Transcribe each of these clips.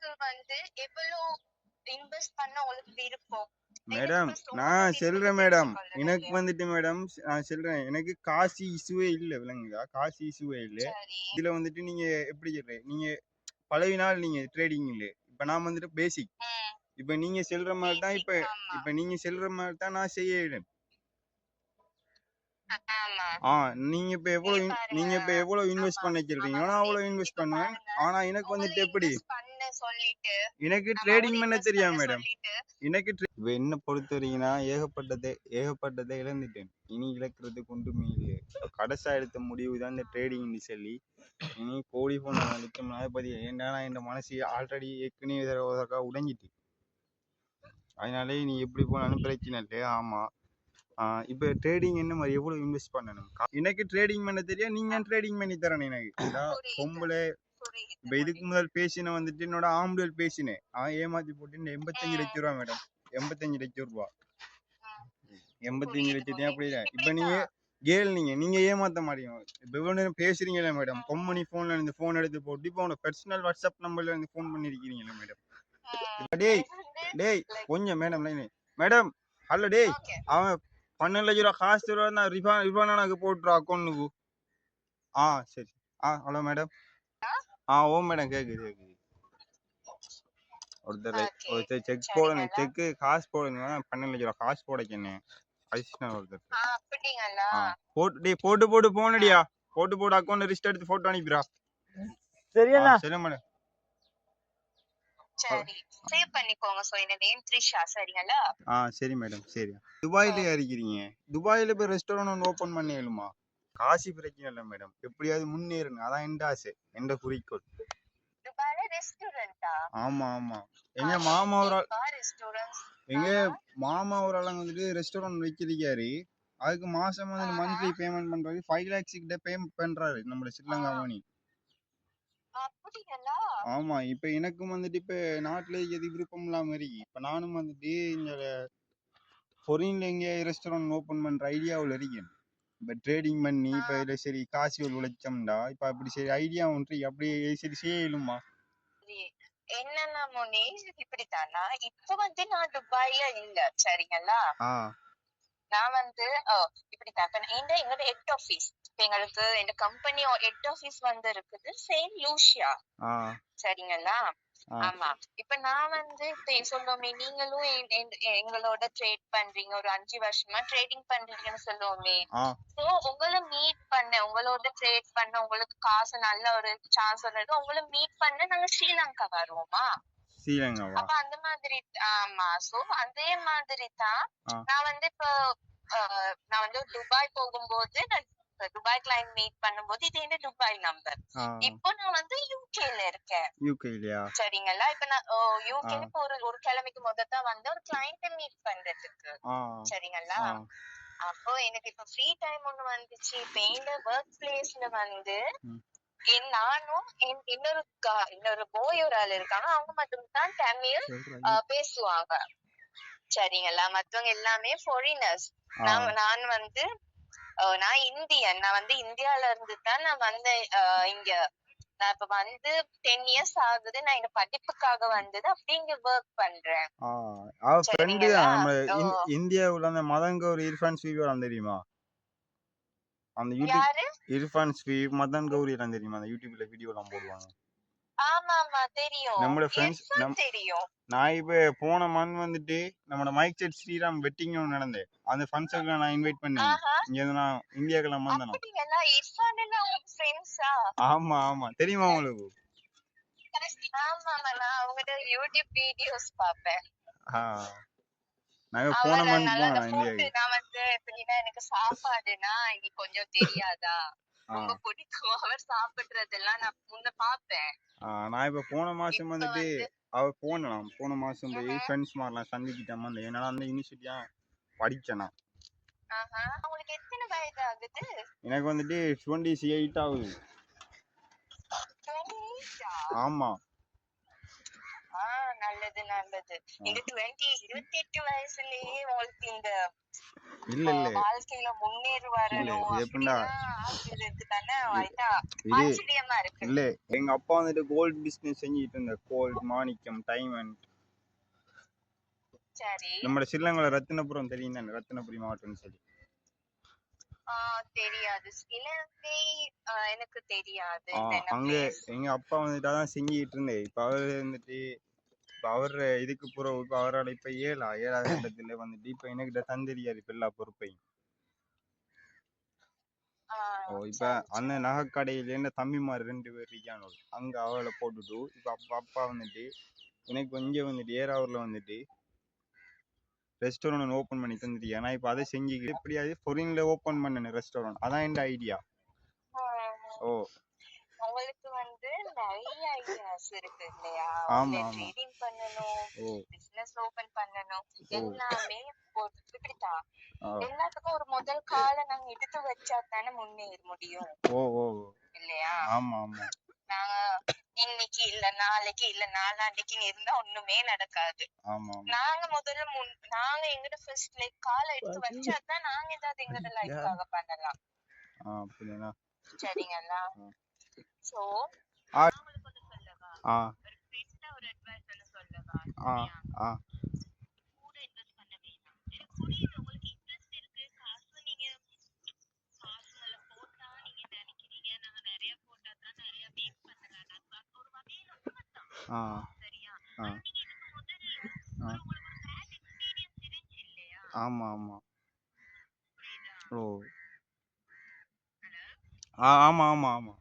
உங்களுக்கு வந்து எவ்வளவு இன்வெஸ்ட் பண்ண உங்களுக்கு விருப்பம்? மேடம் நான் சொல்றேன் மேடம் எனக்கு வந்துட்டு மேடம் நான் சொல்றேன். எனக்கு காசு இஷ்யூவே இல்லை விளங்குதா காசு இஷ்யூவே இல்லை. இதுல வந்துட்டு நீங்க எப்படி சொல்றேன் நீங்க பழவி நாள் நீங்க ட்ரேடிங் இல்லை. இப்ப நான் வந்துட்டு பேசிக் இப்ப நீங்க செல்ற மாதிரி தான் இப்ப. இப்ப நீங்க செல்ற மாதிரி தான் நான் செய்ய ஆ நீங்க இப்ப எவ்வளவு நீங்க இப்ப. எவ்வளவு இன்வெஸ்ட். பண்ண சொல்றீங்க நான் அவ்வளவு இன்வெஸ்ட் பண்ணுவேன். ஆனா எனக்கு வந்துட்டு எப்படி? எனக்கு ட்ரேடிங் பண்ண invest தெரியா பண்ண மேடம் எனக்கு இப்ப என்ன பொறுத்த வரைக்கும்னா ஏகப்பட்டதை ஏகப்பட்டதை இழந்துட்டேன். இனி இழக்கிறதுக்கு ஒன்றுமே இல்லை கடைசா எடுத்த முடிவு தான் இந்த ட்ரேடிங்னு சொல்லி இனி கோழி போன நிற்கும் பத்தி ஏன்னா இந்த மனசு ஆல்ரெடி ஏற்கனவே இதற்காக உடைஞ்சிட்டு அதனாலே நீ எப்படி போனாலும் பிரச்சனை இல்லை. ஆமா. ஆஹ் இப்ப ட்ரேடிங் என்ன மாதிரி எவ்வளவு இன்வெஸ்ட் பண்ணணும்? எனக்கு ட்ரேடிங் பண்ண தெரியா நீங்க ட்ரேடிங் பண்ணி தரணும் எனக்கு. பொம்பளை இப்ப இதுக்கு முதல் பேசின வந்துட்டு என்னோட ஆம்புலல் பேசினேன். அவன் ஏமாத்தி போட்டு எண்பத்தஞ்சு. லட்சம் ரூபா மேடம். எண்பத்தஞ்சு லட்சம் ரூபா. எண்பத்தஞ்சு லட்சத்தையும் அப்படி புரியுது. இப்ப நீங்க கேள் நீங்க. நீங்க ஏமாத்த மாட்டீங்க. இப்ப நேரம் பேசுறீங்களே மேடம். கொம்மணி போன்ல இருந்து போன் எடுத்து போட்டு இப்போ உங்க பர்சனல் வாட்ஸ்அப் நம்பர்ல இருந்து போன் பண்ணிருக்கீங்களே மேடம். டேய் டேய் கொஞ்சம் மேடம் லைன் மேடம் ஹலோ டேய். அவன் பன்னெண்டு லட்ச ரூபா காசு ரூபா நான் ரிஃபா ரிஃபான் எனக்கு போட்டுரு அக்கௌண்ட்டுக்கு ஆ சரி. ஆ ஹலோ மேடம். ஆ ஓ மேடம் கேக்குது கேக்குது. ஒருத்தர். ஒருத்தர் செக் சரி, போடணும். செக்கு காசு போடணும் பன்னெண்டு காசு போடக்கேன்னு. அதிர்ஷ்டம் ஒருத்தர். போட்டு டேய் போட்டு போட்டு போனடியா. போட்டு போட்டு அக்கௌண்ட் லிஸ்ட் எடுத்து போட்டோ அனுப்பிடுறா. சரியண்ணா ஆ, சரி மேடம். சரி சேவ் பண்ணிக்கோங்க. சோ இந்த நேம் த்ரிஷா சரிங்களா? ஆ சரி மேடம். சரி துபாயில இருக்கிறீங்க துபாயில போய் ரெஸ்டாரண்ட் ஒன்று ஓபன் பண்ணிடலுமா காசு பிரச்சனை இல்லை மேடம் எப்படியாவது முன்னேறுங்க அதான் எந்த ஆசை. எந்த குறிக்கோள். ஆமா ஆமா. எங்க மாமா ஒரு எங்க மாமா ஒரு ஆள் அங்க வந்துட்டு ரெஸ்டாரண்ட் வச்சிருக்காரு அதுக்கு மாசம் வந்து மந்த்லி பேமெண்ட் பண்றாரு. ஃபைவ் லேக்ஸ் கிட்ட பே பண்றாரு நம்ம ஸ்ரீலங்கா மணி. ஆமா. இப்ப எனக்கும் வந்துட்டு இப்ப நாட்டுல எது விருப்பம் இல்லாம இருக்கு. இப்ப நானும் வந்துட்டு இங்க ஃபாரின்ல எங்க ரெஸ்டாரண்ட் ஓபன் பண்ற ஐடியாவுல இருக்கேன். இப்ப ட்ரேடிங் பண்ணி இப்ப இதுல சரி காசு ஒரு உழைச்சோம்டா இப்ப அப்படி சரி ஐடியா ஒன்று அப்படியே சரி செய்யலுமா. என்னன்னா மோனி இப்படித்தானா? இப்ப வந்து நான் துபாயில இல்ல சரிங்களா? நான் வந்து அஹ், இப்படித்தான். இப்ப இந்த எங்களோட ஹெட் ஆபீஸ் எங்களுக்கு இந்த கம்பெனி ஹெட் ஆபீஸ் வந்து இருக்குது. செயின்ட் லூசியா சரிங்களா? ஆமா. இப்ப நான் வந்து இப்ப சொல்லுவோமே நீங்களும் எங்களோட ட்ரேட் பண்றீங்க. ஒரு அஞ்சு வருஷமா ட்ரேடிங் பண்றீங்கன்னு சொல்லுவோமே. சோ உங்களை மீட் பண்ண உங்களோட ட்ரேட் பண்ண உங்களுக்கு காசு நல்ல ஒரு சான்ஸ் வந்தது உங்களை மீட் பண்ண நாங்க ஸ்ரீலங்கா வருவோமா? அப்ப அந்த மாதிரி ஆமா. சோ அதே மாதிரி தான். நான் வந்து இப்போ நான் வந்து துபாய் போகும்போது நான் துபாய் கிளைண்ட் மீட் பண்ணும்போது இது என்ன துபாய் நம்பர் இப்போ நான் வந்து யூகேல இருக்கேன். யூகே இல்லையா சரிங்களா? இப்ப நான் யூகே ஆ. இப்போ ஒரு ஒரு கிழமைக்கு முதல் தான் வந்து ஒரு கிளைண்ட மீட் பண்றதுக்கு. ஆ. சரிங்களா? அப்போ எனக்கு இப்ப ஃப்ரீ டைம் ஒண்ணு வந்துச்சு. இப்ப இந்த ஒர்க் பிளேஸ்ல வந்து. என் நானும் இன்னொரு இன்னொரு போய் ஒரு ஆள் இருக்காங்க. அவங்க மட்டும் தான் தமிழ் பேசுவாங்க. சரிங்களா? மத்தவங்க எல்லாமே ஃபாரினர்ஸ் நான் வந்து நான் இந்தியன். நான் வந்து இந்தியால இருந்து தான் நான் வந்தேன் ஆஹ் இங்க. நான் இப்ப வந்து டென் இயர்ஸ் ஆகுது. நான் இந்த படிப்புக்காக வந்தது அப்படி இங்க ஒர்க் பண்றேன். அவ சரிங்களா? நம்ம. இந்தியாவுல அந்த மதன் கௌரி இர்ஃபான் ஸ்வீப் வரான் தெரியுமா? அந்த யூடியூப் இர்ஃபான் ஸ்வீப் மதன் கௌரி எல்லாம் தெரியுமா? அந்த யூடியூப்ல வீடியோ எல்லாம் போடுவாங்க. ஆமா ஆமா தெரியும். நம்மளோட friends- இர்ஃபான் நம்- தெரியும். நான் இப்ப போன மந்த் வந்துட்டு நம்மளோட மைக் செட் ஸ்ரீராம் வெட்டிங் ஒன்று நடந்தது. அந்த ஃபங்க்ஷனுக்கு நான் இன்வைட் பண்ணேன். ஆஹா. இங்க இருந்து நான் இந்தியாக்கெல்லாம் வந்தேன் அப்படிங்களா இர்ஃபான் எல்லாம் உங்களுக்கு ஃப்ரெண்ட்ஸா ஆமா ஆமா. தெரியுமா உங்களுக்கு? நான் அவங்களோட யூடியூப் வீடியோஸ் பாப்பேன் ஆ. நாங்க போன மந்த் நான் வந்து எனக்கு சாப்பாடுனா எனக்கு கொஞ்சம் தெரியாதா? ரொம்ப பிடிக்கும். அவர் சாப்பிடுறதெல்லாம் நான் முன்ன பாப்பேன். ஆ, நான் இப்ப போன மாசம் வந்துட்டு வந்து அவ போனலாம் போன மாசம் போய். ஃப்ரெண்ட்ஸ் மாதிரிலாம் சந்திக்கிட்டேன். வந்து என்னால அந்த யூனிவர்சிட்டியா படிச்சேன் நான். ஆஹா. உங்களுக்கு எத்தனை வயது ஆகுது எனக்கு வந்துட்டு டுவெண்ட்டி எயிட் ஆகுது. 28 ஆ? ஆமா. நல்லது இந்த டுவெண்ட்டி இருபத்தி எட்டு வயசுலயே உங்களுக்கு இந்த இல்ல ஆஹ், இல்ல. வாழ்க்கையில முன்னேறி வரணும் எப்படின்னா, தானே இல்ல எங்க அப்பா வந்துட்டு கோல்ட் பிசினஸ் செஞ்சுட்டு இருந்த கோல்ட் மாணிக்கம் டைமண்ட் சரி. நம்மளோட ஸ்ரீலங்கால ரத்தினபுரம் தெரியும் தானே? ரத்தினபுரி மாவட்டம்னு சொல்லி. தெரியாது. எனக்கு தெரியாது. அங்க? எங்க அப்பா வந்துட்டு அதான் செஞ்சுக்கிட்டு இருந்தேன் இப்ப அவரு வந்துட்டு இப்ப அவர் இதுக்கு பிறகு இப்ப அவரால் இப்ப ஏழா ஏழாவது இடத்துல வந்துட்டு இப்ப எனக்கிட்ட தந்தெரியாது இப்ப எல்லா பொறுப்பையும். ஓ இப்ப அந்த. நகைக்கடையில என்ன தம்பிமார் ரெண்டு பேர் இருக்கானோ அங்க அவளை போட்டுட்டு இப்ப அப்பா அப்பா வந்துட்டு எனக்கு கொஞ்சம் வந்துட்டு ஏறாவூர்ல வந்துட்டு ரெஸ்டாரண்ட் ஓபன் பண்ணி தந்துட்டு ஆனா இப்ப அதை செஞ்சுக்கிட்டு எப்படியாவது ஃபொரின்ல ஓபன் பண்ணணும் ரெஸ்டாரண்ட் அதான் என் ஐடியா ஓ உங்களுக்கு வந்து நிறைய ஐடியாஸ் இருக்கு இல்லையா. ட்ரேடிங் பண்ணணும் பிசினஸ் ஓபன் பண்ணணும். எல்லாமே இப்படித்தான் எல்லாத்துக்கும் ஒரு முதல் காலை நாங்க எடுத்து வச்சா தானே முன்னேற முடியும். ஓ ஓ இல்லையா? ஆமா ஆமா நாங்க இன்னைக்கு இல்ல நாளைக்கு இல்ல நாளான்னைக்குன்னு இருந்தா ஒண்ணுமே நடக்காது. நாங்க முதல்ல முன் நாங்க எங்கட ஃபர்ஸ்ட் லைக் காலை எடுத்து வச்சாதான் நாங்க ஏதாவது எங்கட லைஃப்காக பண்ணலாம். சரிங்களா ஆ. ஆ. ஆ? ஆ. கூட இன்வெஸ்ட் பண்ண வேணாம். எனக்கு புரியுது. உங்களுக்கு இன்ட்ரெஸ்ட் இருக்கு காசு நீங்க காசுல போட்டா நீங்க நினைக்கிறீங்க நாங்க நிறைய போட்டா தான் நிறைய மேக் பண்ணலாம் அது ஒரு வகையில உண்மைதான் ஆ சரியா ஆ. ஆனா நீங்க இதுக்கு முதல்ல ஆ. ஒரு உங்களுக்கு ஒரு பேட் எக்ஸ்பீரியன்ஸ் இருந்துச்சு இல்லையா ஆமா ஆமா புரியுதா ஓ ஆ ஆமா ஆமா ஆமா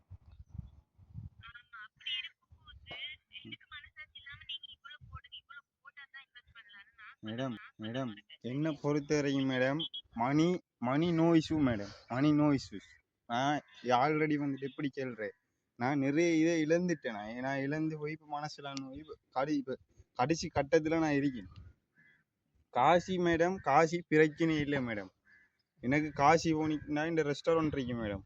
ஆமா அப்படி இருக்கும்போது எனக்கு மனசாட்சி இல்லாம நீங்க இவ்வளவு போடுங்க இவ்வளவு போட்டா தான் இன்வெஸ்ட் பண்ணலாம்னு நான் மேடம் மேடம். என்னை என்ன madam money money no issue madam. Money no issues நான் ஆல்ரெடி வந்துட்டு எப்படி கேள்றேன்? நான் நிறைய இதை இழந்துட்டேன் நான். நான் இழந்து போய் இப்போ மனசில் நோய் கடி இப்போ கடைசி கட்டத்தில் நான் இருக்கேன். காசி மேடம் காசி பிரச்சனை இல்லை மேடம். எனக்கு காசி போனிக்குன்னா இந்த ரெஸ்டாரண்ட் இருக்கு மேடம்.